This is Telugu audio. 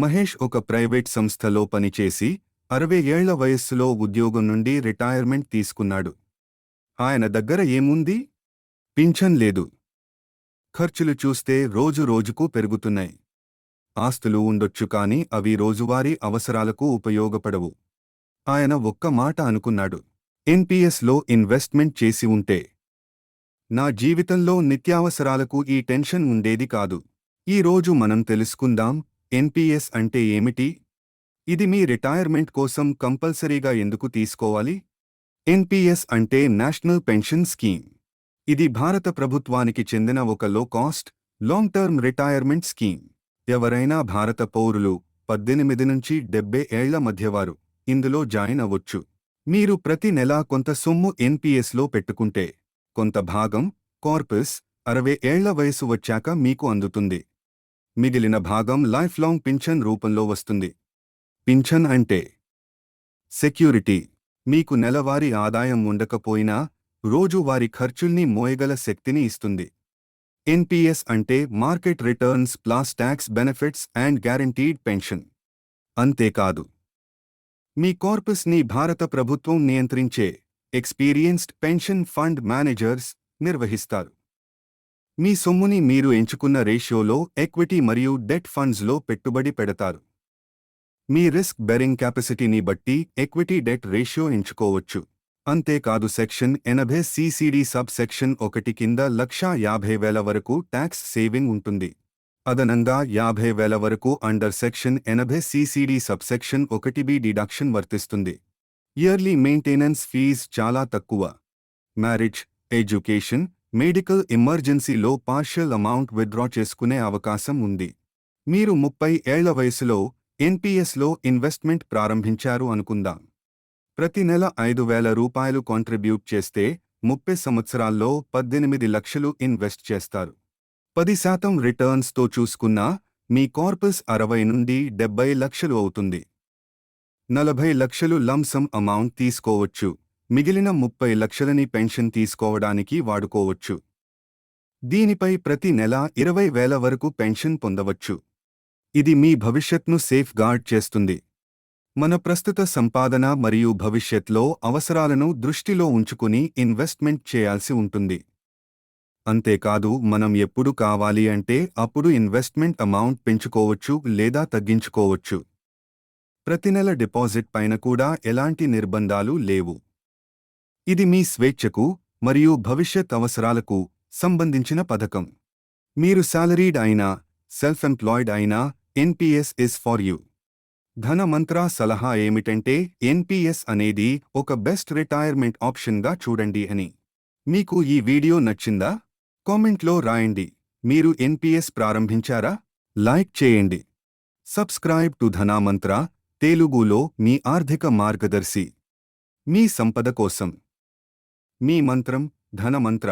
మహేష్ ఒక ప్రైవేట్ సంస్థలో పనిచేసి అరవై ఏళ్ళ వయస్సులో ఉద్యోగం నుండి రిటైర్మెంట్ తీసుకున్నాడు. ఆయన దగ్గర ఏముంది? పింఛన్ లేదు. ఖర్చులు చూస్తే రోజు రోజుకు పెరుగుతున్నాయి. ఆస్తులు ఉండొచ్చు కాని అవి రోజువారీ అవసరాలకు ఉపయోగపడవు. ఆయన ఒక్క మాట అనుకున్నాడు. ఎన్పిఎస్లో ఇన్వెస్ట్మెంట్ చేసి ఉంటే. నా జీవితంలో నిత్యావసరాలకు ఈ టెన్షన్ ఉండేది కాదు. ఈ రోజు మనం తెలుసుకుందాం ఎన్పిఎస్ అంటే ఏమిటి? ఇది మీ రిటైర్మెంట్ కోసం కంపల్సరీగా ఎందుకు తీసుకోవాలి? ఎన్పిఎస్ అంటే నేషనల్ పెన్షన్ స్కీమ్. ఇది భారత ప్రభుత్వానికి చెందిన ఒక low cost long term retirement scheme. ఎవరైనా భారత పౌరులు పద్దెనిమిది నుంచి డెబ్బై ఏళ్ళ మధ్యవారు ఇందులో జాయిన్ అవ్వచ్చు. మీరు ప్రతి నెలా కొంత సొమ్ము ఎన్పిఎస్లో పెట్టుకుంటే కొంత భాగం కార్పస్ అరవై ఏళ్ళ వయసు వచ్చాక మీకు అందుతుంది. మిగిలిన భాగం లైఫ్ లాంగ్ పింఛన్ రూపంలో వస్తుంది. పింఛన్ అంటే సెక్యూరిటీ. మీకు నెలవారీ ఆదాయం ఉండకపోయినా రోజువారీ ఖర్చుల్ని మోయగల శక్తిని ఇస్తుంది. ఎన్పిఎస్ అంటే market returns plus tax benefits and guaranteed pension. అంతేకాదు. మీ కార్పస్ని భారత ప్రభుత్వం నియంత్రించే ఎక్స్పీరియన్స్డ్ పెన్షన్ ఫండ్ మేనేజర్స్ నిర్వహిస్తారు. మీ సొమ్ముని మీరు ఎంచుకున్న రేషియోలో ఎక్విటీ మరియు డెట్ ఫండ్స్లో పెట్టుబడి పెడతారు. మీ రిస్క్ బెరింగ్ కెపాసిటీని బట్టి ఎక్విటీ డెట్ రేషియో ఎంచుకోవచ్చు. అంతేకాదు సెక్షన్ ఎనభై సిసిడి సబ్ సెక్షన్ ఒకటి కింద లక్షా యాభై వేల వరకు ట్యాక్స్ సేవింగ్ ఉంటుంది. అదనంగా యాభై వేల వరకు అండర్ సెక్షన్ ఎనభై సిసిడి సబ్ సెక్షన్ ఒకటి బి డిడక్షన్ వర్తిస్తుంది. ఇయర్లీ మెయింటెనెన్స్ ఫీజ్ చాలా తక్కువ. మ్యారేజ్ ఎడ్యుకేషన్ మెడికల్ ఎమర్జెన్సీలో పార్షియల్ అమౌంట్ విత్డ్రా చేసుకునే అవకాశం ఉంది. మీరు ముప్పై ఏళ్ళ వయసులో ఎన్పిఎస్లో ఇన్వెస్ట్మెంట్ ప్రారంభించారు అనుకుందాం. ప్రతి నెల ఐదు వేల రూపాయలు కాంట్రిబ్యూట్ చేస్తే ముప్పై సంవత్సరాల్లో పద్దెనిమిది లక్షలు ఇన్వెస్ట్ చేస్తారు. పది శాతం రిటర్న్స్తో చూసుకున్నా మీ కార్పస్ అరవై నుండి డెబ్బై లక్షలు అవుతుంది. నలభై లక్షలు లంసమ్ అమౌంట్ తీసుకోవచ్చు. మిగిలిన ముప్పై లక్షలని పెన్షన్ తీసుకోవడానికి వాడుకోవచ్చు. దీనిపై ప్రతి నెల ఇరవై వేల వరకు పెన్షన్ పొందవచ్చు. ఇది మీ భవిష్యత్ను సేఫ్ గార్డ్ చేస్తుంది. మన ప్రస్తుత సంపాదన మరియు భవిష్యత్లో అవసరాలను దృష్టిలో ఉంచుకుని ఇన్వెస్ట్మెంట్ చేయాల్సి ఉంటుంది. అంతేకాదు మనం ఎప్పుడు కావాలి అంటే అప్పుడు ఇన్వెస్ట్మెంట్ అమౌంట్ పెంచుకోవచ్చు లేదా తగ్గించుకోవచ్చు. ప్రతి నెల డిపాజిట్ పైన కూడా ఎలాంటి నిర్బంధాలు లేవు. ఇది మీ స్వేచ్ఛకు మరియు భవిష్యత్ అవసరాలకు సంబంధించిన పథకం. మీరు శాలరీడ్ అయినా సెల్ఫ్ ఎంప్లాయిడ్ అయినా NPS is for you Dhana Mantra సలహా ఏమిటంటే ఎన్పిఎస్ అనేది ఒక బెస్ట్ రిటైర్మెంట్ ఆప్షన్గా చూడండి అని. మీకు ఈ వీడియో నచ్చిందా? కామెంట్లో రాయండి. మీరు ఎన్పిఎస్ ప్రారంభించారా? లైక్ చేయండి. సబ్స్క్రైబ్ టు ధనామంత్ర తెలుగులో మీ ఆర్థిక మార్గదర్శి. మీ సంపద కోసం. మీ మంత్రం ధనమంత్ర